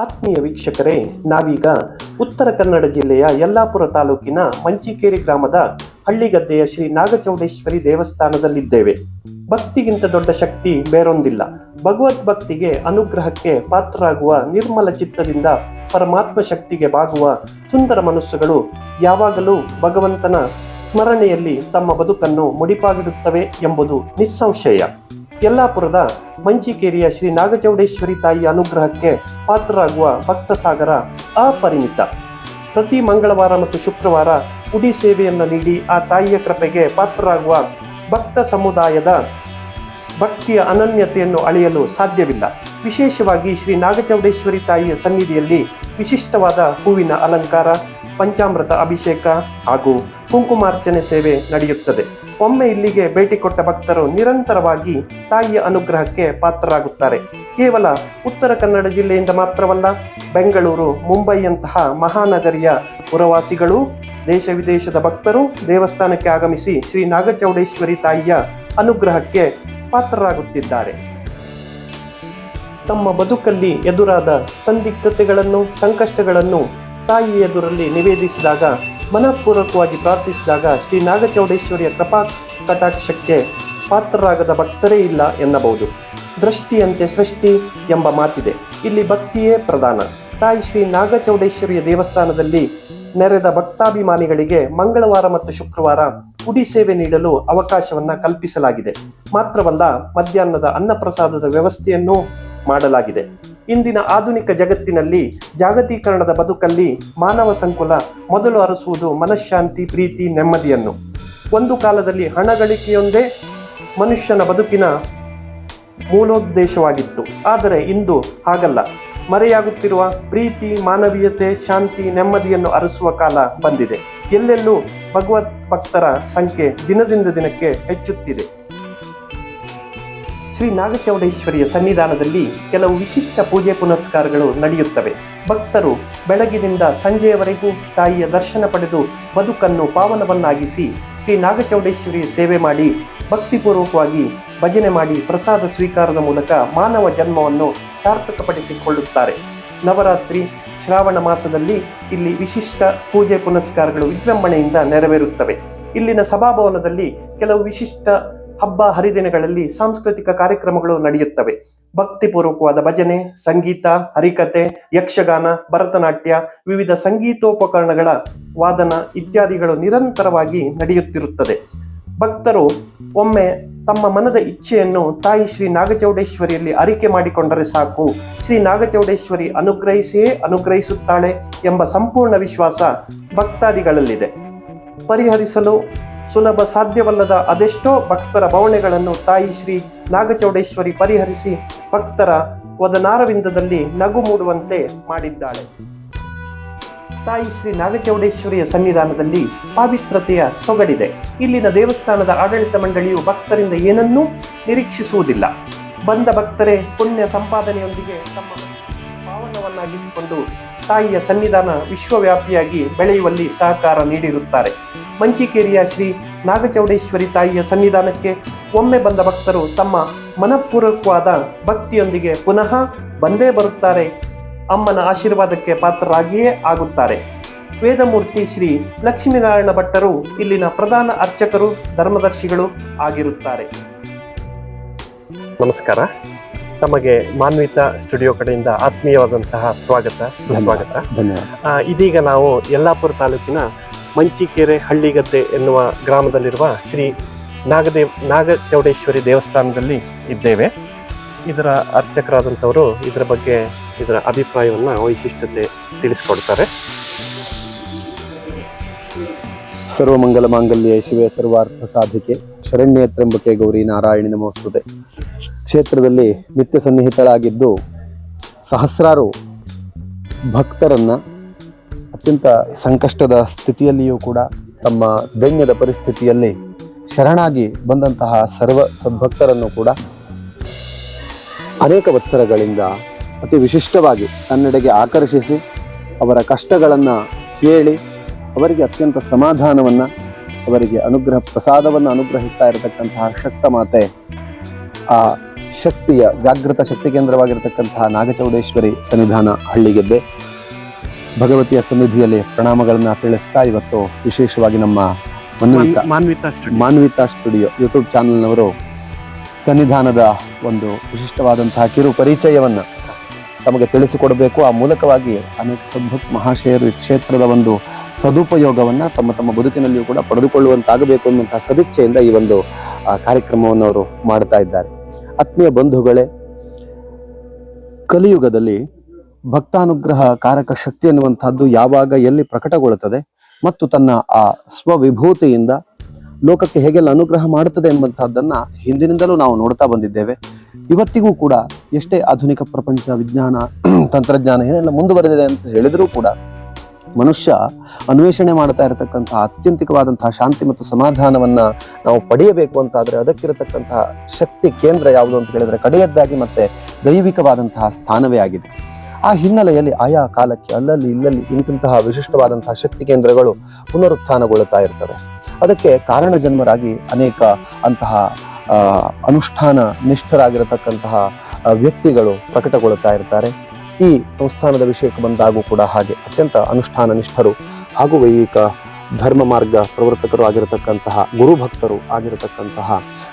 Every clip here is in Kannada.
ಆತ್ಮೀಯ ವೀಕ್ಷಕರೇ, ನಾವೀಗ ಉತ್ತರ ಕನ್ನಡ ಜಿಲ್ಲೆಯ ಯಲ್ಲಾಪುರ ತಾಲೂಕಿನ ಮಂಚಿಕೇರಿ ಗ್ರಾಮದ ಹಳ್ಳಿಗದ್ದೆಯ ಶ್ರೀ ನಾಗಚೌಡೇಶ್ವರಿ ದೇವಸ್ಥಾನದಲ್ಲಿದ್ದೇವೆ. ಭಕ್ತಿಗಿಂತ ದೊಡ್ಡ ಶಕ್ತಿ ಬೇರೊಂದಿಲ್ಲ. ಭಗವದ್ ಭಕ್ತಿಗೆ ಅನುಗ್ರಹಕ್ಕೆ ಪಾತ್ರರಾಗುವ ನಿರ್ಮಲ ಚಿತ್ತದಿಂದ ಪರಮಾತ್ಮ ಶಕ್ತಿಗೆ ಬಾಗುವ ಸುಂದರ ಮನಸ್ಸುಗಳು ಯಾವಾಗಲೂ ಭಗವಂತನ ಸ್ಮರಣೆಯಲ್ಲಿ ತಮ್ಮ ಬದುಕನ್ನು ಮುಡಿಪಾಗಿಡುತ್ತವೆ ಎಂಬುದು ನಿಸ್ಸಂಶಯ. ಯಲ್ಲಾಪುರದ ಮಂಚಿಕೇರಿಯ ಶ್ರೀ ನಾಗಚೌಡೇಶ್ವರಿ ತಾಯಿಯ ಅನುಗ್ರಹಕ್ಕೆ ಪಾತ್ರರಾಗುವ ಭಕ್ತ ಸಾಗರ ಅಪರಿಮಿತ. ಪ್ರತಿ ಮಂಗಳವಾರ ಮತ್ತು ಶುಕ್ರವಾರ ಉಡಿ ಸೇವೆಯನ್ನು ನೀಡಿ ಆ ತಾಯಿಯ ಕೃಪೆಗೆ ಪಾತ್ರರಾಗುವ ಭಕ್ತ ಸಮುದಾಯದ ಭಕ್ತಿಯ ಅನನ್ಯತೆಯನ್ನು ಅಳೆಯಲು ಸಾಧ್ಯವಿಲ್ಲ. ವಿಶೇಷವಾಗಿ ಶ್ರೀ ನಾಗಚೌಡೇಶ್ವರಿ ತಾಯಿಯ ಸನ್ನಿಧಿಯಲ್ಲಿ ವಿಶಿಷ್ಟವಾದ ಹೂವಿನ ಅಲಂಕಾರ, ಪಂಚಾಮೃತ ಅಭಿಷೇಕ ಹಾಗೂ ಕುಂಕುಮಾರ್ಚನೆ ಸೇವೆ ನಡೆಯುತ್ತದೆ. ಒಮ್ಮೆ ಇಲ್ಲಿಗೆ ಭೇಟಿ ಕೊಟ್ಟ ಭಕ್ತರು ನಿರಂತರವಾಗಿ ತಾಯಿಯ ಅನುಗ್ರಹಕ್ಕೆ ಪಾತ್ರರಾಗುತ್ತಾರೆ. ಕೇವಲ ಉತ್ತರ ಕನ್ನಡ ಜಿಲ್ಲೆಯಿಂದ ಮಾತ್ರವಲ್ಲ, ಬೆಂಗಳೂರು, ಮುಂಬೈಯಂತಹ ಮಹಾನಗರಿಯ ಪುರವಾಸಿಗಳು, ದೇಶ ವಿದೇಶದ ಭಕ್ತರು ದೇವಸ್ಥಾನಕ್ಕೆ ಆಗಮಿಸಿ ಶ್ರೀ ನಾಗಚೌಡೇಶ್ವರಿ ತಾಯಿಯ ಅನುಗ್ರಹಕ್ಕೆ ಪಾತ್ರರಾಗುತ್ತಿದ್ದಾರೆ. ತಮ್ಮ ಬದುಕಲ್ಲಿ ಎದುರಾದ ಸಂದಿಗ್ಧತೆಗಳನ್ನು, ಸಂಕಷ್ಟಗಳನ್ನು ತಾಯಿ ಎದುರಲ್ಲಿ ನಿವೇದಿಸಿದಾಗ ಮನಃಪೂರ್ವಕವಾಗಿ ಪ್ರಾರ್ಥಿಸಿದಾಗ ಶ್ರೀ ನಾಗಚೌಡೇಶ್ವರಿಯ ಕೃಪಾ ಕಟಾಕ್ಷಕ್ಕೆ ಪಾತ್ರರಾಗದ ಭಕ್ತರೇ ಇಲ್ಲ ಎನ್ನಬಹುದು. ದೃಷ್ಟಿಯಂತೆ ಸೃಷ್ಟಿ ಎಂಬ ಮಾತಿದೆ. ಇಲ್ಲಿ ಭಕ್ತಿಯೇ ಪ್ರಧಾನ. ತಾಯಿ ಶ್ರೀ ನಾಗಚೌಡೇಶ್ವರಿಯ ದೇವಸ್ಥಾನದಲ್ಲಿ ನೆರೆದ ಭಕ್ತಾಭಿಮಾನಿಗಳಿಗೆ ಮಂಗಳವಾರ ಮತ್ತು ಶುಕ್ರವಾರ ಉಡಿ ಸೇವೆ ನೀಡಲು ಅವಕಾಶವನ್ನ ಕಲ್ಪಿಸಲಾಗಿದೆ. ಮಾತ್ರವಲ್ಲ, ಮಧ್ಯಾಹ್ನದ ಅನ್ನಪ್ರಸಾದದ ವ್ಯವಸ್ಥೆಯನ್ನು ಮಾಡಲಾಗಿದೆ. ಇಂದಿನ ಆಧುನಿಕ ಜಗತ್ತಿನಲ್ಲಿ ಜಾಗತೀಕರಣದ ಬದುಕಲ್ಲಿ ಮಾನವ ಸಂಕುಲ ಮೊದಲು ಅರಸುವುದು ಮನಃಶಾಂತಿ, ಪ್ರೀತಿ, ನೆಮ್ಮದಿಯನ್ನು. ಒಂದು ಕಾಲದಲ್ಲಿ ಹಣ ಗಳಿಕೆಯೊಂದೇ ಮನುಷ್ಯನ ಬದುಕಿನ ಮೂಲೋದ್ದೇಶವಾಗಿತ್ತು. ಆದರೆ ಇಂದು ಹಾಗಲ್ಲ. ಮರೆಯಾಗುತ್ತಿರುವ ಪ್ರೀತಿ, ಮಾನವೀಯತೆ, ಶಾಂತಿ, ನೆಮ್ಮದಿಯನ್ನು ಅರಸುವ ಕಾಲ ಬಂದಿದೆ. ಎಲ್ಲೆಲ್ಲೂ ಭಗವತ್ ಭಕ್ತರ ಸಂಖ್ಯೆ ದಿನದಿಂದ ದಿನಕ್ಕೆ ಹೆಚ್ಚುತ್ತಿದೆ. ಶ್ರೀ ನಾಗಚೌಡೇಶ್ವರಿಯ ಸನ್ನಿಧಾನದಲ್ಲಿ ಕೆಲವು ವಿಶಿಷ್ಟ ಪೂಜೆ ಪುನಸ್ಕಾರಗಳು ನಡೆಯುತ್ತವೆ. ಭಕ್ತರು ಬೆಳಗಿನಿಂದ ಸಂಜೆಯವರೆಗೂ ತಾಯಿಯ ದರ್ಶನ ಪಡೆದು ಬದುಕನ್ನು ಪಾವನವನ್ನಾಗಿಸಿ ಶ್ರೀ ನಾಗಚೌಡೇಶ್ವರಿಯ ಸೇವೆ ಮಾಡಿ ಭಕ್ತಿಪೂರ್ವಕವಾಗಿ ಭಜನೆ ಮಾಡಿ ಪ್ರಸಾದ ಸ್ವೀಕಾರದ ಮೂಲಕ ಮಾನವ ಜನ್ಮವನ್ನು ಸಾರ್ಥಕಪಡಿಸಿಕೊಳ್ಳುತ್ತಾರೆ. ನವರಾತ್ರಿ ಶ್ರಾವಣ ಮಾಸದಲ್ಲಿ ಇಲ್ಲಿ ವಿಶಿಷ್ಟ ಪೂಜೆ ಪುನಸ್ಕಾರಗಳು ವಿಜೃಂಭಣೆಯಿಂದ ನೆರವೇರುತ್ತವೆ. ಇಲ್ಲಿನ ಸಭಾಭವನದಲ್ಲಿ ಕೆಲವು ವಿಶಿಷ್ಟ ಹಬ್ಬ ಹರಿದಿನಗಳಲ್ಲಿ ಸಾಂಸ್ಕೃತಿಕ ಕಾರ್ಯಕ್ರಮಗಳು ನಡೆಯುತ್ತವೆ. ಭಕ್ತಿಪೂರ್ವಕವಾದ ಭಜನೆ, ಸಂಗೀತ, ಹರಿಕತೆ, ಯಕ್ಷಗಾನ, ಭರತನಾಟ್ಯ, ವಿವಿಧ ಸಂಗೀತೋಪಕರಣಗಳ ವಾದನ ಇತ್ಯಾದಿಗಳು ನಿರಂತರವಾಗಿ ನಡೆಯುತ್ತಿರುತ್ತದೆ. ಭಕ್ತರು ಒಮ್ಮೆ ತಮ್ಮ ಮನದ ಇಚ್ಛೆಯನ್ನು ತಾಯಿ ಶ್ರೀ ನಾಗಚೌಡೇಶ್ವರಿಯಲ್ಲಿ ಅರಿಕೆ ಮಾಡಿಕೊಂಡರೆ ಸಾಕು. ಶ್ರೀ ನಾಗಚೌಡೇಶ್ವರಿ ಅನುಗ್ರಹಿಸಿಯೇ ಅನುಗ್ರಹಿಸುತ್ತಾಳೆ ಎಂಬ ಸಂಪೂರ್ಣ ವಿಶ್ವಾಸ ಭಕ್ತಾದಿಗಳಲ್ಲಿದೆ. ಪರಿಹರಿಸಲು ಸುಲಭ ಸಾಧ್ಯವಲ್ಲದ ಅದೆಷ್ಟೋ ಭಕ್ತರ ಬವಣೆಗಳನ್ನು ತಾಯಿ ಶ್ರೀ ನಾಗಚೌಡೇಶ್ವರಿ ಪರಿಹರಿಸಿ ಭಕ್ತರ ವದನಾರವಿಂದದಲ್ಲಿ ನಗು ಮೂಡುವಂತೆ ಮಾಡಿದ್ದಾಳೆ. ತಾಯಿ ಶ್ರೀ ನಾಗಚೌಡೇಶ್ವರಿಯ ಸನ್ನಿಧಾನದಲ್ಲಿ ಪಾವಿತ್ರತೆಯ ಸೊಗಡಿದೆ. ಇಲ್ಲಿನ ದೇವಸ್ಥಾನದ ಆಡಳಿತ ಮಂಡಳಿಯು ಭಕ್ತರಿಂದ ಏನನ್ನೂ ನಿರೀಕ್ಷಿಸುವುದಿಲ್ಲ. ಬಂದ ಭಕ್ತರೇ ಪುಣ್ಯ ಸಂಪಾದನೆಯೊಂದಿಗೆ ತಮ್ಮ ಪಾವನವನ್ನಾಗಿಸಿಕೊಂಡು ತಾಯಿಯ ಸನ್ನಿಧಾನ ವಿಶ್ವವ್ಯಾಪಿಯಾಗಿ ಬೆಳೆಯುವಲ್ಲಿ ಸಹಕಾರ ನೀಡಿರುತ್ತಾರೆ. ಮಂಚಿಕೇರಿಯ ಶ್ರೀ ನಾಗಚೌಡೇಶ್ವರಿ ತಾಯಿಯ ಸನ್ನಿಧಾನಕ್ಕೆ ಒಮ್ಮೆ ಬಂದ ಭಕ್ತರು ತಮ್ಮ ಮನಪೂರ್ವಕವಾದ ಭಕ್ತಿಯೊಂದಿಗೆ ಪುನಃ ಬಂದೇ ಬರುತ್ತಾರೆ. ಅಮ್ಮನ ಆಶೀರ್ವಾದಕ್ಕೆ ಪಾತ್ರರಾಗಿಯೇ ಆಗುತ್ತಾರೆ. ವೇದಮೂರ್ತಿ ಶ್ರೀ ಲಕ್ಷ್ಮೀನಾರಾಯಣ ಭಟ್ಟರು ಇಲ್ಲಿನ ಪ್ರಧಾನ ಅರ್ಚಕರು, ಧರ್ಮದರ್ಶಿಗಳು ಆಗಿರುತ್ತಾರೆ. ನಮಸ್ಕಾರ. ತಮಗೆ ಮಾನ್ವಿತ ಸ್ಟುಡಿಯೋ ಕಡೆಯಿಂದ ಆತ್ಮೀಯವಾದಂತಹ ಸ್ವಾಗತ ಸುಸ್ವಾಗತ. ಧನ್ಯವಾದ ಇದೀಗ ನಾವು ಯಲ್ಲಾಪುರ ತಾಲೂಕಿನ ಮಂಚಿಕೆರೆ ಹಳ್ಳಿಗದ್ದೆ ಎನ್ನುವ ಗ್ರಾಮದಲ್ಲಿರುವ ಶ್ರೀ ನಾಗದೇವ್ ನಾಗಚೌಡೇಶ್ವರಿ ದೇವಸ್ಥಾನದಲ್ಲಿ ಇದ್ದೇವೆ. ಇದರ ಅರ್ಚಕರಾದಂಥವರು ಇದರ ಬಗ್ಗೆ ಇದರ ಅಭಿಪ್ರಾಯವನ್ನು ವೈಶಿಷ್ಟ್ಯತೆ ತಿಳಿಸ್ಕೊಡ್ತಾರೆ. ಸರ್ವಮಂಗಲ ಮಾಂಗಲ್ಯ ಶಿವೆ ಸರ್ವಾರ್ಥ ಸಾಧಿಕೆ ಶರಣ್ಯ ತ್ರಂಬಕೆ ಗೌರಿ ನಾರಾಯಣಿ ನಮೋಸ್ತುತೆ. ಕ್ಷೇತ್ರದಲ್ಲಿ ನಿತ್ಯ ಸನ್ನಿಹಿತರಾಗಿದ್ದು ಸಹಸ್ರಾರು ಭಕ್ತರನ್ನು ಅತ್ಯಂತ ಸಂಕಷ್ಟದ ಸ್ಥಿತಿಯಲ್ಲಿಯೂ ಕೂಡ ತಮ್ಮ ದೈನ್ಯದ ಪರಿಸ್ಥಿತಿಯಲ್ಲಿ ಶರಣಾಗಿ ಬಂದಂತಹ ಸರ್ವ ಸದ್ಭಕ್ತರನ್ನು ಕೂಡ ಅನೇಕ ವತ್ಸರಗಳಿಂದ ಅತಿ ವಿಶಿಷ್ಟವಾಗಿ ತನ್ನೆಡೆಗೆ ಆಕರ್ಷಿಸಿ ಅವರ ಕಷ್ಟಗಳನ್ನು ಕೇಳಿ ಅವರಿಗೆ ಅತ್ಯಂತ ಸಮಾಧಾನವನ್ನು, ಅವರಿಗೆ ಅನುಗ್ರಹ ಪ್ರಸಾದವನ್ನು ಅನುಗ್ರಹಿಸ್ತಾ ಇರತಕ್ಕಂತಹ ಶಕ್ತ ಮಾತೆ ಆ ಶಕ್ತಿಯ ಜಾಗೃತ ಶಕ್ತಿ ಕೇಂದ್ರವಾಗಿರತಕ್ಕಂತಹ ನಾಗಚೌಡೇಶ್ವರಿ ಸನ್ನಿಧಾನ ಹಳ್ಳಿಗೆದ್ದೆ. ಭಗವತಿಯ ಸನ್ನಿಧಿಯಲ್ಲಿ ಪ್ರಣಾಮಗಳನ್ನು ತಿಳಿಸ್ತಾ ಇವತ್ತು ವಿಶೇಷವಾಗಿ ನಮ್ಮ Manvitha. Manvitha studio Manvitha studio YouTube ಚಾನೆಲ್ನವರು ಸನ್ನಿಧಾನದ ಒಂದು ವಿಶಿಷ್ಟವಾದಂತಹ ಕಿರು ಪರಿಚಯವನ್ನು ತಮಗೆ ತಿಳಿಸಿಕೊಡಬೇಕು. ಆ ಮೂಲಕವಾಗಿ ಅನೇಕ ಸದ್ಭುತ್ ಮಹಾಶಯರು ಈ ಕ್ಷೇತ್ರದ ಒಂದು ಸದುಪಯೋಗವನ್ನು ತಮ್ಮ ತಮ್ಮ ಬದುಕಿನಲ್ಲಿಯೂ ಕೂಡ ಪಡೆದುಕೊಳ್ಳುವಂತಾಗಬೇಕು ಅನ್ನುವಂತಹ ಸದಿಚ್ಛೆಯಿಂದ ಈ ಒಂದು ಕಾರ್ಯಕ್ರಮವನ್ನು ಅವರು ಮಾಡ್ತಾ ಇದ್ದಾರೆ. ಆತ್ಮೀಯ ಬಂಧುಗಳೇ, ಕಲಿಯುಗದಲ್ಲಿ ಭಕ್ತಾನುಗ್ರಹ ಕಾರಕ ಶಕ್ತಿ ಎನ್ನುವಂತಹದ್ದು ಯಾವಾಗ ಎಲ್ಲಿ ಪ್ರಕಟಗೊಳ್ಳುತ್ತದೆ ಮತ್ತು ತನ್ನ ಆ ಸ್ವವಿಭೂತಿಯಿಂದ ಲೋಕಕ್ಕೆ ಹೇಗೆಲ್ಲ ಅನುಗ್ರಹ ಮಾಡುತ್ತದೆ ಎಂಬಂತಹದ್ದನ್ನ ಹಿಂದಿನಿಂದಲೂ ನಾವು ನೋಡ್ತಾ ಬಂದಿದ್ದೇವೆ. ಇವತ್ತಿಗೂ ಕೂಡ ಎಷ್ಟೇ ಆಧುನಿಕ ಪ್ರಪಂಚ, ವಿಜ್ಞಾನ, ತಂತ್ರಜ್ಞಾನ, ಏನೆಲ್ಲ ಮುಂದುವರೆದಿದೆ ಅಂತ ಹೇಳಿದರೂ ಕೂಡ ಮನುಷ್ಯ ಅನ್ವೇಷಣೆ ಮಾಡ್ತಾ ಇರತಕ್ಕಂತಹ ಅತ್ಯಂತಿಕವಾದಂತಹ ಶಾಂತಿ ಮತ್ತು ಸಮಾಧಾನವನ್ನು ನಾವು ಪಡೆಯಬೇಕು ಅಂತಾದರೆ ಅದಕ್ಕಿರತಕ್ಕಂತಹ ಶಕ್ತಿ ಕೇಂದ್ರ ಯಾವುದು ಅಂತ ಹೇಳಿದ್ರೆ ಕಡೆಯದ್ದಾಗಿ ಮತ್ತೆ ದೈವಿಕವಾದಂತಹ ಸ್ಥಾನವೇ ಆಗಿದೆ. ಆ ಹಿನ್ನೆಲೆಯಲ್ಲಿ ಆಯಾ ಕಾಲಕ್ಕೆ ಅಲ್ಲಲ್ಲಿ ಇಲ್ಲಲ್ಲಿ ಇಂತಹ ವಿಶಿಷ್ಟವಾದಂತಹ ಶಕ್ತಿ ಕೇಂದ್ರಗಳು ಪುನರುತ್ಥಾನಗೊಳ್ಳುತ್ತಾ ಇರ್ತವೆ. ಅದಕ್ಕೆ ಕಾರಣ ಜನ್ಮರಾಗಿ ಅನೇಕ ಅಂತಹ ಅನುಷ್ಠಾನ ನಿಷ್ಠರಾಗಿರತಕ್ಕಂತಹ ವ್ಯಕ್ತಿಗಳು ಪ್ರಕಟಗೊಳ್ಳುತ್ತಾ ಇರ್ತಾರೆ. ಈ ಸಂಸ್ಥಾನದ ವಿಷಯಕ್ಕೆ ಬಂದಾಗೂ ಕೂಡ ಹಾಗೆ ಅತ್ಯಂತ ಅನುಷ್ಠಾನ ನಿಷ್ಠರು ಹಾಗೂ ವೈದಿಕ ಧರ್ಮ ಮಾರ್ಗ ಪ್ರವರ್ತಕರು ಆಗಿರತಕ್ಕಂತಹ ಗುರುಭಕ್ತರು ಆಗಿರತಕ್ಕಂತಹ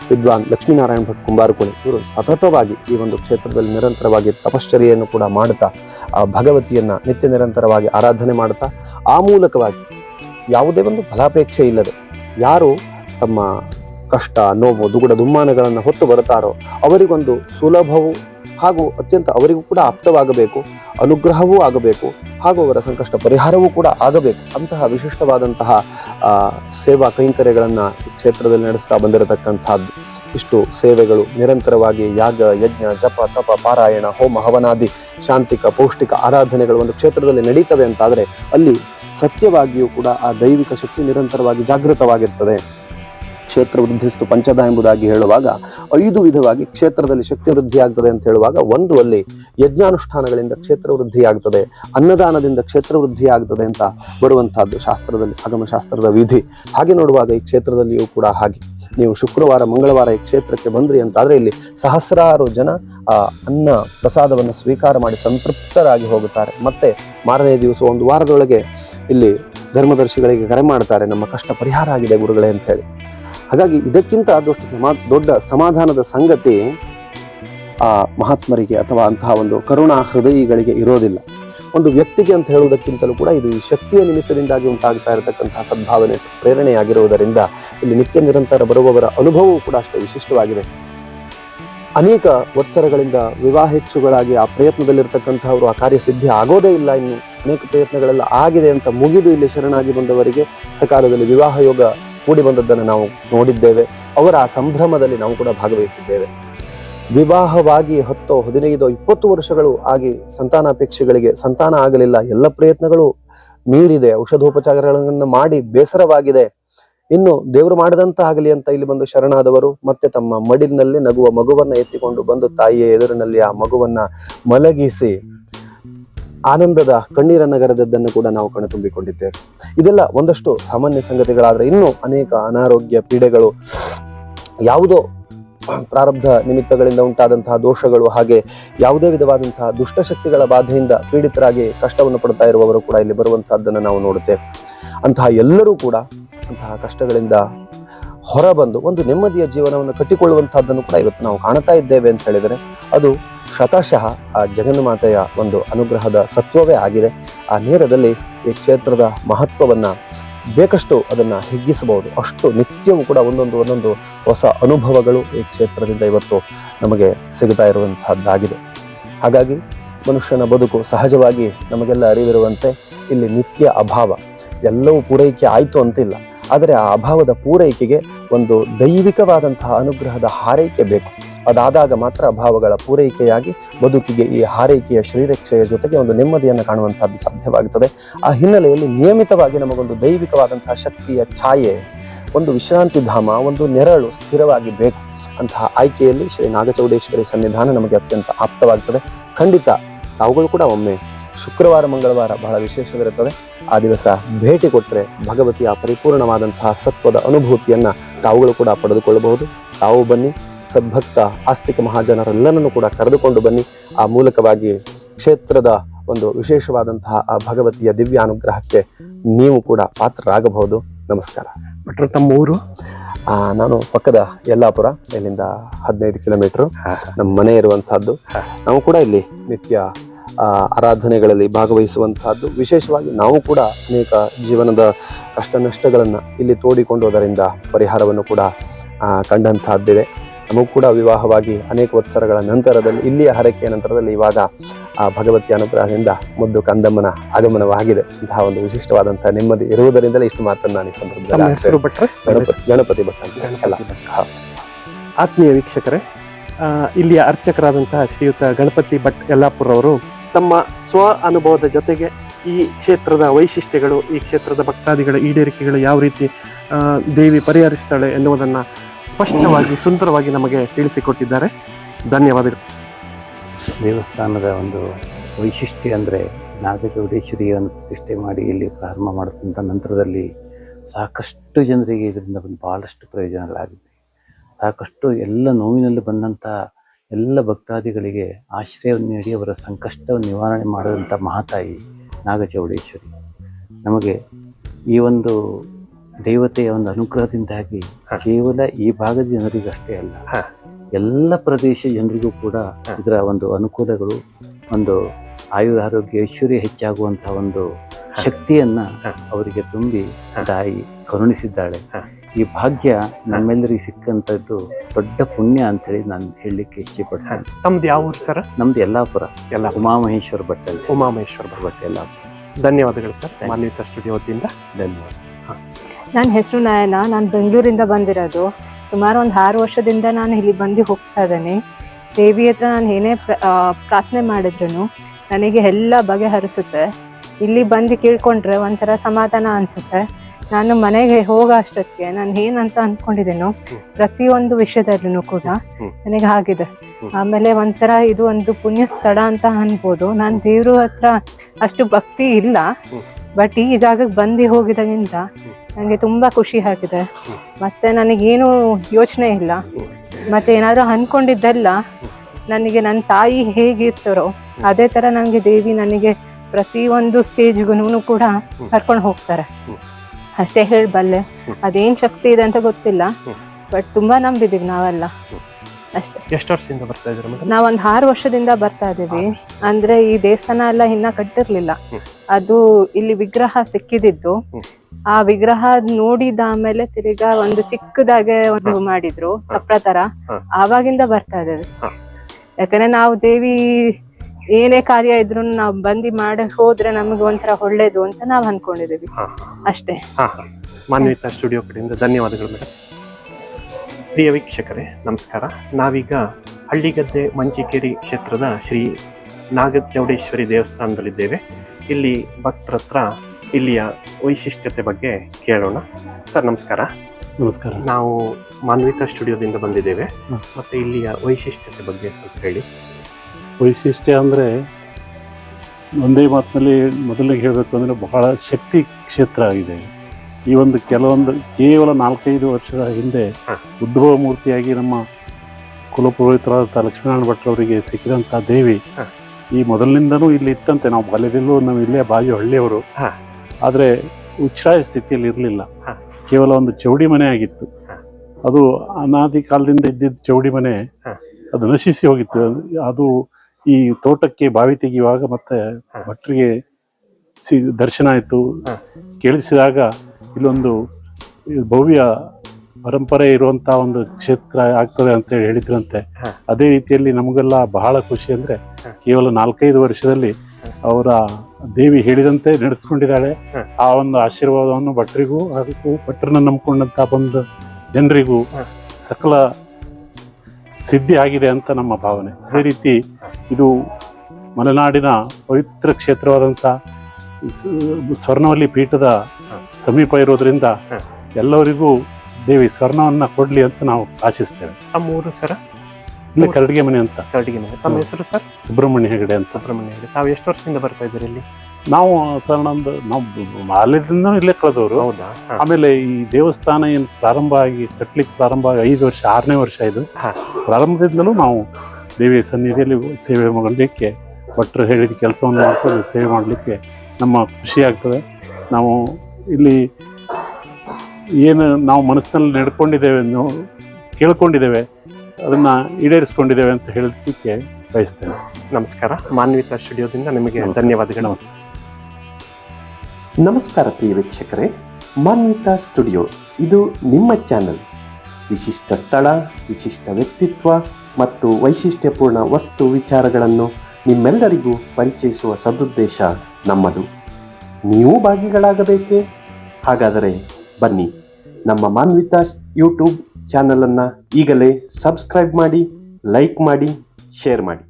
ವಿದ್ವಾನ್ ಲಕ್ಷ್ಮೀನಾರಾಯಣ ಭಟ್ ಕುಂಬಾರಕುಣಿ ಇವರು ಸತತವಾಗಿ ಈ ಒಂದು ಕ್ಷೇತ್ರದಲ್ಲಿ ನಿರಂತರವಾಗಿ ತಪಶ್ಚರ್ಯನ್ನು ಕೂಡ ಮಾಡುತ್ತಾ, ಆ ಭಗವತಿಯನ್ನ ನಿತ್ಯ ನಿರಂತರವಾಗಿ ಆರಾಧನೆ ಮಾಡುತ್ತಾ, ಆ ಮೂಲಕವಾಗಿ ಯಾವುದೇ ಒಂದು ಫಲಾಪೇಕ್ಷೆ ಇಲ್ಲದೆ ಯಾರು ತಮ್ಮ ಕಷ್ಟ, ನೋವು, ದುಗುಡ, ದುಮ್ಮಾನಗಳನ್ನು ಹೊತ್ತು ಬರುತ್ತಾರೋ ಅವರಿಗೊಂದು ಸುಲಭವು ಹಾಗೂ ಅತ್ಯಂತ ಅವರಿಗೂ ಕೂಡ ಆಪ್ತವಾಗಬೇಕು, ಅನುಗ್ರಹವೂ ಆಗಬೇಕು ಹಾಗೂ ಅವರ ಸಂಕಷ್ಟ ಪರಿಹಾರವೂ ಕೂಡ ಆಗಬೇಕು. ಅಂತಹ ವಿಶಿಷ್ಟವಾದಂತಹ ಸೇವಾ ಕೈಂಕರ್ಯಗಳನ್ನು ಕ್ಷೇತ್ರದಲ್ಲಿ ನಡೆಸ್ತಾ ಬಂದಿರತಕ್ಕಂಥದ್ದು. ಇಷ್ಟು ಸೇವೆಗಳು ನಿರಂತರವಾಗಿ ಯಾಗ, ಯಜ್ಞ, ಜಪ, ತಪ, ಪಾರಾಯಣ, ಹೋಮ, ಹವನಾದಿ, ಶಾಂತಿಕ, ಪೌಷ್ಟಿಕ ಆರಾಧನೆಗಳು ಒಂದು ಕ್ಷೇತ್ರದಲ್ಲಿ ನಡೀತವೆ ಅಂತಾದರೆ ಅಲ್ಲಿ ಸತ್ಯವಾಗಿಯೂ ಕೂಡ ಆ ದೈವಿಕ ಶಕ್ತಿ ನಿರಂತರವಾಗಿ ಜಾಗೃತವಾಗಿರ್ತದೆ. ಕ್ಷೇತ್ರ ವೃದ್ಧಿಸ್ತು ಪಂಚದ ಎಂಬುದಾಗಿ ಹೇಳುವಾಗ ಐದು ವಿಧವಾಗಿ ಕ್ಷೇತ್ರದಲ್ಲಿ ಶಕ್ತಿ ವೃದ್ಧಿ ಆಗ್ತದೆ ಅಂತ ಹೇಳುವಾಗ ಒಂದು ಅಲ್ಲಿ ಯಜ್ಞಾನುಷ್ಠಾನಗಳಿಂದ ಕ್ಷೇತ್ರ ವೃದ್ಧಿ ಆಗ್ತದೆ ಅನ್ನದಾನದಿಂದ ಕ್ಷೇತ್ರ ವೃದ್ಧಿ ಆಗ್ತದೆ ಅಂತ ಬರುವಂತಹದ್ದು ಶಾಸ್ತ್ರದಲ್ಲಿ, ಆಗಮಶಾಸ್ತ್ರದ ವಿಧಿ. ಹಾಗೆ ನೋಡುವಾಗ ಈ ಕ್ಷೇತ್ರದಲ್ಲಿಯೂ ಕೂಡ ಹಾಗೆ. ನೀವು ಶುಕ್ರವಾರ, ಮಂಗಳವಾರ ಈ ಕ್ಷೇತ್ರಕ್ಕೆ ಬಂದ್ರಿ ಆದರೆ ಇಲ್ಲಿ ಸಹಸ್ರಾರು ಜನ ಅನ್ನ ಪ್ರಸಾದವನ್ನು ಸ್ವೀಕಾರ ಮಾಡಿ ಸಂತೃಪ್ತರಾಗಿ ಹೋಗುತ್ತಾರೆ. ಮತ್ತೆ ಮಾರನೇ ದಿವಸ ಒಂದು ವಾರದೊಳಗೆ ಇಲ್ಲಿ ಧರ್ಮದರ್ಶಿಗಳಿಗೆ ಕರೆ ಮಾಡ್ತಾರೆ, ನಮ್ಮ ಕಷ್ಟ ಪರಿಹಾರ ಆಗಿದೆ ಗುರುಗಳೇ ಅಂತ ಹೇಳಿ. ಹಾಗಾಗಿ ಇದಕ್ಕಿಂತ ಆದಷ್ಟು ಸಮಾ, ದೊಡ್ಡ ಸಮಾಧಾನದ ಸಂಗತಿ ಆ ಮಹಾತ್ಮರಿಗೆ ಅಥವಾ ಅಂತಹ ಒಂದು ಕರುಣಾ ಹೃದಯಿಗಳಿಗೆ ಇರೋದಿಲ್ಲ. ಒಂದು ವ್ಯಕ್ತಿಗೆ ಅಂತ ಹೇಳುವುದಕ್ಕಿಂತಲೂ ಕೂಡ ಇದು ಈ ಶಕ್ತಿಯ ನಿಮಿತ್ತದಿಂದಾಗಿ ಉಂಟಾಗ್ತಾ ಇರತಕ್ಕಂತಹ ಸದ್ಭಾವನೆ, ಪ್ರೇರಣೆಯಾಗಿರುವುದರಿಂದ ಇಲ್ಲಿ ನಿತ್ಯ ನಿರಂತರ ಬರುವವರ ಅನುಭವವೂ ಕೂಡ ಅಷ್ಟೇ ವಿಶಿಷ್ಟವಾಗಿದೆ. ಅನೇಕ ವತ್ಸರಗಳಿಂದ ವಿವಾಹೇಚ್ಛುಗಳಾಗಿ ಆ ಪ್ರಯತ್ನದಲ್ಲಿರ್ತಕ್ಕಂಥವರು ಆ ಕಾರ್ಯ ಸಿದ್ಧಿ ಆಗೋದೇ ಇಲ್ಲ ಇನ್ನು. ಅನೇಕ ಪ್ರಯತ್ನಗಳೆಲ್ಲ ಆಗಿದೆ ಅಂತ ಮುಗಿದು ಇಲ್ಲಿ ಶರಣಾಗಿ ಬಂದವರಿಗೆ ಸಕಾಲದಲ್ಲಿ ವಿವಾಹ ಯೋಗ ಕೂಡಿ ಬಂದದ್ದನ್ನು ನಾವು ನೋಡಿದ್ದೇವೆ. ಅವರ ಆ ಸಂಭ್ರಮದಲ್ಲಿ ನಾವು ಕೂಡ ಭಾಗವಹಿಸಿದ್ದೇವೆ. ವಿವಾಹವಾಗಿ ಹತ್ತೋ ಹದಿನೈದೋ ಇಪ್ಪತ್ತು ವರ್ಷಗಳು ಆಗಿ ಸಂತಾನಾಪೇಕ್ಷೆಗಳಿಗೆ ಸಂತಾನ ಆಗಲಿಲ್ಲ. ಎಲ್ಲ ಪ್ರಯತ್ನಗಳು ಮೀರಿದೆ. ಔಷಧೋಪಚಾರಗಳನ್ನು ಮಾಡಿ ಬೇಸರವಾಗಿದೆ. ಇನ್ನು ದೇವರು ಮಾಡದಂತ ಆಗಲಿ ಅಂತ ಇಲ್ಲಿ ಬಂದು ಶರಣಾದವರು, ಮತ್ತೆ ತಮ್ಮ ಮಡಿಲಿನಲ್ಲಿ ನಗುವ ಮಗುವನ್ನ ಎತ್ತಿಕೊಂಡು ಬಂದು ತಾಯಿಯ ಎದುರಿನಲ್ಲಿ ಆ ಮಗುವನ್ನ ಮಲಗಿಸಿ ಆನಂದದ ಕಣ್ಣೀರ ನಗರದದ್ದನ್ನು ಕೂಡ ನಾವು ಕಣತುಂಬಿಕೊಂಡಿದ್ದೇವೆ. ಇದೆಲ್ಲ ಒಂದಷ್ಟು ಸಾಮಾನ್ಯ ಸಂಗತಿಗಳಾದ್ರೆ ಇನ್ನೂ ಅನೇಕ ಅನಾರೋಗ್ಯ ಪೀಡೆಗಳು, ಯಾವುದೋ ಪ್ರಾರಬ್ಧ ನಿಮಿತ್ತಗಳಿಂದ ಉಂಟಾದಂತಹ ದೋಷಗಳು, ಹಾಗೆ ಯಾವುದೇ ವಿಧವಾದಂತಹ ದುಷ್ಟಶಕ್ತಿಗಳ ಬಾಧೆಯಿಂದ ಪೀಡಿತರಾಗಿ ಕಷ್ಟವನ್ನು ಪಡ್ತಾ ಇರುವವರು ಕೂಡ ಇಲ್ಲಿ ಬರುವಂತಹದ್ದನ್ನು ನಾವು ನೋಡುತ್ತೇವೆ. ಅಂತಹ ಎಲ್ಲರೂ ಕೂಡ ಅಂತಹ ಕಷ್ಟಗಳಿಂದ ಹೊರಬಂದು ಒಂದು ನೆಮ್ಮದಿಯ ಜೀವನವನ್ನು ಕಟ್ಟಿಕೊಳ್ಳುವಂತಹದ್ದನ್ನು ಕೂಡ ಇವತ್ತು ನಾವು ಕಾಣ್ತಾ ಇದ್ದೇವೆ ಅಂತ ಹೇಳಿದರೆ ಅದು ಶತಶಃ ಆ ಜಗನ್ಮಾತೆಯ ಒಂದು ಅನುಗ್ರಹದ ಸತ್ವವೇ ಆಗಿದೆ. ಆ ನೇರದಲ್ಲಿ ಈ ಕ್ಷೇತ್ರದ ಮಹತ್ವವನ್ನು ಬೇಕಷ್ಟು ಅದನ್ನು ಹಿಗ್ಗಿಸಬಹುದು. ಅಷ್ಟು ನಿತ್ಯವೂ ಕೂಡ ಒಂದೊಂದು ಒಂದೊಂದು ಹೊಸ ಅನುಭವಗಳು ಈ ಕ್ಷೇತ್ರದಿಂದ ಇವತ್ತು ನಮಗೆ ಸಿಗ್ತಾ ಇರುವಂತಹದ್ದಾಗಿದೆ. ಹಾಗಾಗಿ ಮನುಷ್ಯನ ಬದುಕು ಸಹಜವಾಗಿ ನಮಗೆಲ್ಲ ಅರಿವಿರುವಂತೆ ಇಲ್ಲಿ ನಿತ್ಯ ಅಭಾವ ಎಲ್ಲವೂ ಪೂರೈಕೆ ಆಯಿತು ಅಂತಿಲ್ಲ. ಆದರೆ ಆ ಅಭಾವದ ಪೂರೈಕೆಗೆ ಒಂದು ದೈವಿಕವಾದಂತಹ ಅನುಗ್ರಹದ ಹಾರೈಕೆ ಬೇಕು. ಅದಾದಾಗ ಮಾತ್ರ ಭಾವಗಳ ಪೂರೈಕೆಯಾಗಿ ಬದುಕಿಗೆ ಈ ಹಾರೈಕೆಯ ಶ್ರೀರಕ್ಷೆಯ ಜೊತೆಗೆ ಒಂದು ನೆಮ್ಮದಿಯನ್ನು ಕಾಣುವಂತಹದ್ದು ಸಾಧ್ಯವಾಗುತ್ತದೆ ಆ ಹಿನ್ನೆಲೆಯಲ್ಲಿ ನಿಯಮಿತವಾಗಿ ನಮಗೊಂದು ದೈವಿಕವಾದಂತಹ ಶಕ್ತಿಯ ಛಾಯೆ, ಒಂದು ವಿಶ್ರಾಂತಿ ಧಾಮ, ಒಂದು ನೆರಳು ಸ್ಥಿರವಾಗಿ ಬೇಕು. ಅಂತಹ ಆಯ್ಕೆಯಲ್ಲಿ ಶ್ರೀ ನಾಗಚೌಡೇಶ್ವರಿ ಸನ್ನಿಧಾನ ನಮಗೆ ಅತ್ಯಂತ ಆಪ್ತವಾಗುತ್ತದೆ ಖಂಡಿತ ತಾವುಗಳು ಕೂಡ ಒಮ್ಮೆ ಶುಕ್ರವಾರ ಮಂಗಳವಾರ ಬಹಳ ವಿಶೇಷವಿರುತ್ತದೆ. ಆ ದಿವಸ ಭೇಟಿ ಕೊಟ್ಟರೆ ಭಗವತಿಯ ಪರಿಪೂರ್ಣವಾದಂತಹ ಸತ್ವದ ಅನುಭೂತಿಯನ್ನು ತಾವುಗಳು ಕೂಡ ಪಡೆದುಕೊಳ್ಳಬಹುದು. ತಾವು ಬನ್ನಿ ಸದ್ಭಕ್ತ ಆಸ್ತಿಕ ಮಹಾಜನರೆಲ್ಲರನ್ನು ಕೂಡ ಕರೆದುಕೊಂಡು ಬನ್ನಿ. ಆ ಮೂಲಕವಾಗಿ ಕ್ಷೇತ್ರದ ಒಂದು ವಿಶೇಷವಾದಂತಹ ಆ ಭಗವತಿಯ ದಿವ್ಯಾನುಗ್ರಹಕ್ಕೆ ನೀವು ಕೂಡ ಪಾತ್ರರಾಗಬಹುದು. ನಮಸ್ಕಾರ. ಭಟ್ರು ತಮ್ಮ ಊರು? ನಾನು ಪಕ್ಕದ ಯಲ್ಲಾಪುರ ಇಲ್ಲಿಂದ ಹದಿನೈದು ಕಿಲೋಮೀಟರ್. ನಮ್ಮ ಮನೆ ಇರುವಂತಹದ್ದು. ನಾವು ಕೂಡ ಇಲ್ಲಿ ನಿತ್ಯ ಆರಾಧನೆಗಳಲ್ಲಿ ಭಾಗವಹಿಸುವಂತಹದ್ದು. ವಿಶೇಷವಾಗಿ ನಾವು ಕೂಡ ಅನೇಕ ಜೀವನದ ಕಷ್ಟ ನಷ್ಟಗಳನ್ನು ಇಲ್ಲಿ ತೋಡಿಕೊಂಡು ಅದರಿಂದ ಪರಿಹಾರವನ್ನು ಕೂಡ ಕಂಡಂತಹದ್ದಿದೆ. ನಮಗೂ ಕೂಡ ವಿವಾಹವಾಗಿ ಅನೇಕ ವತ್ಸರಗಳ ನಂತರದಲ್ಲಿ ಇಲ್ಲಿಯ ಹರಕೆಯ ನಂತರದಲ್ಲಿ ಇವಾಗ ಆ ಭಗವತಿಯ ಅನುಗ್ರಹದಿಂದ ಮುದ್ದು ಕಂದಮ್ಮನ ಆಗಮನವಾಗಿದೆ. ಇಂತಹ ಒಂದು ವಿಶಿಷ್ಟವಾದಂತಹ ನೆಮ್ಮದಿ ಇರುವುದರಿಂದಲೇ ಇಷ್ಟು ಮಾತನ್ನು ನಾನು ಈ ಸಂದರ್ಭದಲ್ಲಿ ಗಣಪತಿ ಭಟ್. ಆತ್ಮೀಯ ವೀಕ್ಷಕರೇ ಇಲ್ಲಿಯ ಅರ್ಚಕರಾದಂತಹ ಶ್ರೀಯುತ ಗಣಪತಿ ಭಟ್ ಯಲ್ಲಾಪುರ ಅವರು ತಮ್ಮ ಸ್ವ ಅನುಭವದ ಜೊತೆಗೆ ಈ ಕ್ಷೇತ್ರದ ವೈಶಿಷ್ಟ್ಯಗಳು, ಈ ಕ್ಷೇತ್ರದ ಭಕ್ತಾದಿಗಳ ಈಡೇರಿಕೆಗಳು ಯಾವ ರೀತಿ ದೇವಿ ಪರಿಹರಿಸ್ತಾಳೆ ಎನ್ನುವುದನ್ನು ಸ್ಪಷ್ಟವಾಗಿ, ಸುಂದರವಾಗಿ ನಮಗೆ ತಿಳಿಸಿಕೊಟ್ಟಿದ್ದಾರೆ. ಧನ್ಯವಾದಗಳು. ದೇವಸ್ಥಾನದ ಒಂದು ವೈಶಿಷ್ಟ್ಯ ಅಂದರೆ ನಾಗಚೌಡೇಶ್ವರಿಯನ್ನು ಪ್ರತಿಷ್ಠೆ ಮಾಡಿ ಇಲ್ಲಿ ಪ್ರಾರಂಭ ಮಾಡಿದಂಥ ನಂತರದಲ್ಲಿ ಸಾಕಷ್ಟು ಜನರಿಗೆ ಇದರಿಂದ ಒಂದು ಭಾಳಷ್ಟು ಪ್ರಯೋಜನಗಳಾಗಿದೆ ಸಾಕಷ್ಟು ಎಲ್ಲ ನೋವಿನಲ್ಲಿ ಬಂದಂಥ ಎಲ್ಲ ಭಕ್ತಾದಿಗಳಿಗೆ ಆಶ್ರಯವನ್ನು ನೀಡಿ ಅವರ ಸಂಕಷ್ಟವನ್ನು ನಿವಾರಣೆ ಮಾಡಿದಂಥ ಮಹಾತಾಯಿ ನಾಗಚೌಡೇಶ್ವರಿ ನಮಗೆ ಈ ಒಂದು ದೇವತೆಯ ಒಂದು ಅನುಗ್ರಹದಿಂದಾಗಿ. ಕೇವಲ ಈ ಭಾಗದ ಜನರಿಗಷ್ಟೇ ಅಲ್ಲ ಎಲ್ಲ ಪ್ರದೇಶ ಜನರಿಗೂ ಕೂಡ. ಇದರ ಒಂದು ಅನುಕೂಲಗಳು ಒಂದು ಆಯುರ್ ಆರೋಗ್ಯ ಐಶ್ವರ್ಯ ಹೆಚ್ಚಾಗುವಂತಹ ಒಂದು ಶಕ್ತಿಯನ್ನ ಅವರಿಗೆ ತುಂಬಿ. ತಾಯಿ ಕರುಣಿಸಿದ್ದಾಳೆ. ಈ ಭಾಗ್ಯ ನಮ್ಮೆಲ್ಲರಿಗೆ ಸಿಕ್ಕಂತದ್ದು ದೊಡ್ಡ ಪುಣ್ಯ ಅಂತ ಹೇಳಿ ನಾನು ಹೇಳಲಿಕ್ಕೆ ಇಚ್ಛೆ ಪಡ್ತೇನೆ. ತಮ್ದು ಯಾವ ಊರು ಸರ್? ನಮ್ದು ಯಲ್ಲಾಪುರ. ಎಲ್ಲ ಉಮಾಮಹೇಶ್ವರ ಭಟ್ಟಲ್ಲಿ ಉಮಾಮಹೇಶ್ವರ ಭಟ್. ಎಲ್ಲ ಯಲ್ಲಾಪುರ. ಧನ್ಯವಾದಗಳು ಸರ್ ಮಾನ್ಯತ ಸ್ಟುಡಿಯೋ ವತಿಯಿಂದ. ಧನ್ಯವಾದ. ನನ್ನ ಹೆಸರು ನಾಯನ ನಾನು ಬೆಂಗಳೂರಿಂದ ಬಂದಿರೋದು. ಸುಮಾರು ಒಂದು ಆರು ವರ್ಷದಿಂದ ನಾನು ಇಲ್ಲಿ ಬಂದು ಹೋಗ್ತಾ ಇದ್ದೇನೆ. ದೇವಿ ಹತ್ರ ನಾನು ಏನೇ ಪ್ರಾರ್ಥನೆ ಮಾಡಿದ್ರು ನನಗೆ ಎಲ್ಲ ಬಗೆಹರಿಸುತ್ತೆ. ಇಲ್ಲಿ ಬಂದು ಕೇಳ್ಕೊಂಡ್ರೆ ಒಂಥರ ಸಮಾಧಾನ ಅನಿಸುತ್ತೆ. ನಾನು ಮನೆಗೆ ಹೋಗೋ ಅಷ್ಟೊತ್ತಿಗೆ ನಾನು ಏನಂತ ಅನ್ಕೊಂಡಿದ್ದೇನೋ. ಪ್ರತಿಯೊಂದು ವಿಷಯದಲ್ಲೂ ಕೂಡ ನನಗೆ ಆಗಿದೆ ಆಮೇಲೆ ಒಂಥರ ಇದು ಒಂದು ಪುಣ್ಯ ಸ್ಥಳ ಅಂತ ಅನ್ಬೋದು. ನಾನು ದೇವ್ರ ಹತ್ರ ಅಷ್ಟು ಭಕ್ತಿ ಇಲ್ಲ. ಬಟ್ ಈ ಜಾಗಕ್ಕೆ ಬಂದು ಹೋಗಿದಾಗಿಂದ ನನಗೆ ತುಂಬ ಖುಷಿ ಆಗಿದೆ. ಮತ್ತು ನನಗೇನು ಯೋಚನೆ ಇಲ್ಲ. ಮತ್ತು ಮತ್ತೆ ಅಂದ್ಕೊಂಡಿದ್ದೆಲ್ಲ ಅನ್ಕೊಂಡಿದ್ದೆಲ್ಲ ನನಗೆ ನನ್ನ ತಾಯಿ ಹೇಗಿರ್ತಾರೋ ಅದೇ ತರ ನನಗೆ ದೇವಿ ನನಗೆ ಪ್ರತಿ ಒಂದು ಸ್ಟೇಜ್ಗೂ ಕೂಡ ಕರ್ಕೊಂಡು ಹೋಗ್ತಾರೆ. ಅಷ್ಟೇ ಹೇಳಬಲ್ಲೆ. ಅದೇನ್ ಶಕ್ತಿ ಇದೆ ಅಂತ ಗೊತ್ತಿಲ್ಲ. ಬಟ್ ತುಂಬಾ ನಂಬಿದೀವಿ ನಾವೆಲ್ಲ. ಅಷ್ಟೇ ಎಷ್ಟು ವರ್ಷದಿಂದ ಬರ್ತಾ ಇದ್ದೀರಾ ಮೇಡಮ್? ನಾವೊಂದ್ ಆರು ವರ್ಷದಿಂದ ಬರ್ತಾ ಇದೀವಿ ಅಂದ್ರೆ ಈ ದೇವಸ್ಥಾನ ಎಲ್ಲ ಇನ್ನ ಕಟ್ಟಿರ್ಲಿಲ್ಲ. ಅದು ಇಲ್ಲಿ ವಿಗ್ರಹ ಸಿಕ್ಕಿದಿದ್ದು. ಆ ವಿಗ್ರಹ ನೋಡಿದ ಆಮೇಲೆ ತಿರ್ಗಾ ಒಂದು ಚಿಕ್ಕದಾಗೆ ಒಂದು ಮಾಡಿದ್ರು. ಚಪ್ರ ತರ. ಆವಾಗಿಂದ ಬರ್ತಾ ಇದ್ದೇವೆ. ಯಾಕಂದ್ರೆ ನಾವು ದೇವಿ ಏನೇ ಕಾರ್ಯ ಇದ್ರು ನಾವು ಬಂದಿ ಮಾಡಿ ಹೋದ್ರೆ ನಮಗೆ ಒಂಥರ ಒಳ್ಳೇದು ಅಂತ ನಾವು ಅನ್ಕೊಂಡಿದೀವಿ. ಹಾ ಅಷ್ಟೇ. ಮಾನ್ವಿತಾ ಹಾ. ಮಾನ್ವಿತ ಸ್ಟುಡಿಯೋ ಕಡೆಯಿಂದ ಧನ್ಯವಾದಗಳು ಮೇಡಮ್. ಪ್ರಿಯ ವೀಕ್ಷಕರೇ ನಮಸ್ಕಾರ. ನಾವೀಗ ಹಳ್ಳಿಗದ್ದೆ ಮಂಚಿಕೇರಿ ಕ್ಷೇತ್ರದ ಶ್ರೀ ನಾಗಚೌಡೇಶ್ವರಿ ದೇವಸ್ಥಾನದಲ್ಲಿದ್ದೇವೆ. ಇಲ್ಲಿ ಭಕ್ತರತ್ರ ಇಲ್ಲಿಯ ವೈಶಿಷ್ಟ್ಯತೆ ಬಗ್ಗೆ ಕೇಳೋಣ. ಸರ್ ನಮಸ್ಕಾರ. ನಮಸ್ಕಾರ. ನಾವು ಮಾನ್ವಿತಾ ಸ್ಟುಡಿಯೋದಿಂದ ಬಂದಿದ್ದೇವೆ. ಮತ್ತು ಮತ್ತೆ ಇಲ್ಲಿಯ ವೈಶಿಷ್ಟ್ಯತೆ ಬಗ್ಗೆ ಸ್ವಲ್ಪ ಹೇಳಿ. ವೈಶಿಷ್ಟ್ಯ ಅಂದರೆ ಒಂದೇ ಮಾತಿನಲ್ಲಿ ಮೊದಲಿಗೆ ಹೇಳಬೇಕು ಅಂದರೆ ಬಹಳ ಶಕ್ತಿ ಕ್ಷೇತ್ರ ಆಗಿದೆ. ಈ ಒಂದು ಕೆಲವೊಂದು ಕೇವಲ ನಾಲ್ಕೈದು ವರ್ಷದ ಹಿಂದೆ. ಉದ್ಭವ ಮೂರ್ತಿಯಾಗಿ ನಮ್ಮ ಕುಲಪುರೋಹಿತರಾದ ಲಕ್ಷ್ಮೀನಾರಾಯಣ ಭಟ್ರವರಿಗೆ ಸಿಕ್ಕಿದಂಥ ದೇವಿ ಈ ಮೊದಲಿನಿಂದನೂ ಇಲ್ಲಿ ಇತ್ತಂತೆ. ನಾವು ಬಾಲ್ಯದಲ್ಲೂ ನಾವು ಇಲ್ಲೇ ಬಾಜು ಹಳ್ಳಿಯವರು. ಆದರೆ ಉಚ್ಛ್ರಾಯ ಸ್ಥಿತಿಯಲ್ಲಿ ಇರಲಿಲ್ಲ. ಕೇವಲ ಒಂದು ಚೌಡಿ ಮನೆ ಆಗಿತ್ತು. ಅದು ಅನಾದಿ ಕಾಲದಿಂದ ಇದ್ದಿದ್ದ ಚೌಡಿ ಮನೆ ಅದು ನಶಿಸಿ ಹೋಗಿತ್ತು. ಅದು ಈ ತೋಟಕ್ಕೆ ಬಾವಿ ತೆಗೆಯುವಾಗ ಮತ್ತೆ. ಭಟ್ರಿಗೆ ಸಿ ದರ್ಶನ ಆಯಿತು. ಕೇಳಿಸಿದಾಗ ಇಲ್ಲೊಂದು ಭವ್ಯ ಪರಂಪರೆ ಇರುವಂತ ಒಂದು ಕ್ಷೇತ್ರ ಆಗ್ತದೆ ಅಂತ ಹೇಳಿ ಹೇಳಿದ್ರಂತೆ. ಅದೇ ರೀತಿಯಲ್ಲಿ ನಮಗೆಲ್ಲ ಬಹಳ ಖುಷಿ ಅಂದ್ರೆ. ಕೇವಲ ನಾಲ್ಕೈದು ವರ್ಷದಲ್ಲಿ ಅವರ ದೇವಿ ಹೇಳಿದಂತೆ ನಡೆಸ್ಕೊಂಡಿದ್ದಾಳೆ. ಆ ಒಂದು ಆಶೀರ್ವಾದವನ್ನು ಭಟ್ರಿಗೂ ಹಾಗೂ ಭಟ್ರನ್ನ ನಂಬಿಕೊಂಡಂತ ಒಂದು ಜನರಿಗೂ ಸಕಲ ಸಿದ್ಧಿ ಆಗಿದೆ ಅಂತ ನಮ್ಮ ಭಾವನೆ. ಅದೇ ರೀತಿ ಇದು ಮಲೆನಾಡಿನ ಪವಿತ್ರ ಕ್ಷೇತ್ರವಾದಂಥ ಸ್ವರ್ಣವಲ್ಲಿ ಪೀಠದ ಸಮೀಪ ಇರೋದ್ರಿಂದ ಎಲ್ಲರಿಗೂ ದೇವಿ ಸ್ವರ್ಣವನ್ನ ಕೊಡ್ಲಿ ಅಂತ ನಾವು ಆಶಿಸ್ತೇವೆ. ತಮ್ಮ ಊರು ಸರ್? ಇಲ್ಲ ಕರಡಿಗೆ ಮನೆ ಅಂತ. ಕರಡಿಗೆ ಮನೆ. ತಮ್ಮ. ಹೆಸರು ಸರ್? ಸುಬ್ರಹ್ಮಣ್ಯ ಹೆಗಡೆ ಅಂತ. ಸುಬ್ರಹ್ಮಣ್ಯ ಹೆಗಡೆ. ತಾವು ಎಷ್ಟು ವರ್ಷದಿಂದ ಬರ್ತಾ ಇದ್ದೀರಿ ಇಲ್ಲಿ? ನಾವು ಸಾಧಾರಣ ನಾವು ಬಾಲ್ಯದಿಂದ ಇಲ್ಲೇ ಕಳೆದವರು. ಹೌದಾ? ಆಮೇಲೆ ಈ ದೇವಸ್ಥಾನ ಏನು ಪ್ರಾರಂಭ ಆಗಿ ಕಟ್ಲಿಕ್ಕೆ ಪ್ರಾರಂಭ ಆಗಿ ಐದು ವರ್ಷ ಆರನೇ ವರ್ಷ ಇದು. ಪ್ರಾರಂಭದಿಂದಲೂ ನಾವು ದೇವಿಯ ಸನ್ನಿಧಿಯಲ್ಲಿ ಸೇವೆ ಮಾಡಲಿಕ್ಕೆ ಭಟ್ರು ಹೇಳಿದ ಕೆಲಸವನ್ನು ಮಾಡ್ಕೊಂಡು ಸೇವೆ ಮಾಡಲಿಕ್ಕೆ ನಮ್ಮ ಖುಷಿ ಆಗ್ತದೆ. ನಾವು ಇಲ್ಲಿ ಏನು ನಾವು ಮನಸ್ಸಿನಲ್ಲಿ ನಡ್ಕೊಂಡಿದ್ದೇವೆ ಕೇಳ್ಕೊಂಡಿದ್ದೇವೆ ಅದನ್ನು ಈಡೇರಿಸ್ಕೊಂಡಿದ್ದೇವೆ ಅಂತ ಹೇಳಲಿಕ್ಕೆ ಬಯಸ್ತೇನೆ. ನಮಸ್ಕಾರ. ಮಾನ್ವಿತಾ ಸ್ಟುಡಿಯೋದಿಂದ ನಿಮಗೆ. ಧನ್ಯವಾದಗಳು. ನಮಸ್ಕಾರ. ನಮಸ್ಕಾರ ಪ್ರಿಯ ವೀಕ್ಷಕರೇ. ಮಾನ್ವಿತಾ ಸ್ಟುಡಿಯೋ ಇದು ನಿಮ್ಮ ಚಾನಲ್. ವಿಶಿಷ್ಟ ಸ್ಥಳ ವಿಶಿಷ್ಟ ವ್ಯಕ್ತಿತ್ವ ಮತ್ತು ವೈಶಿಷ್ಟ್ಯಪೂರ್ಣ ವಸ್ತು ವಿಚಾರಗಳನ್ನು ನಿಮ್ಮೆಲ್ಲರಿಗೂ ಪರಿಚಯಿಸುವ ಸದುದ್ದೇಶ ನಮ್ಮದು. ನೀವು ಭಾಗಿಗಳಾಗಬೇಕೇ? ಹಾಗಾದರೆ ಬನ್ನಿ. ನಮ್ಮ ಮಾನ್ವಿತಾ ಯೂಟ್ಯೂಬ್ ಚಾನಲನ್ನು ಈಗಲೇ ಸಬ್ಸ್ಕ್ರೈಬ್ ಮಾಡಿ, ಲೈಕ್ ಮಾಡಿ, ಶೇರ್ ಮಾಡಿ.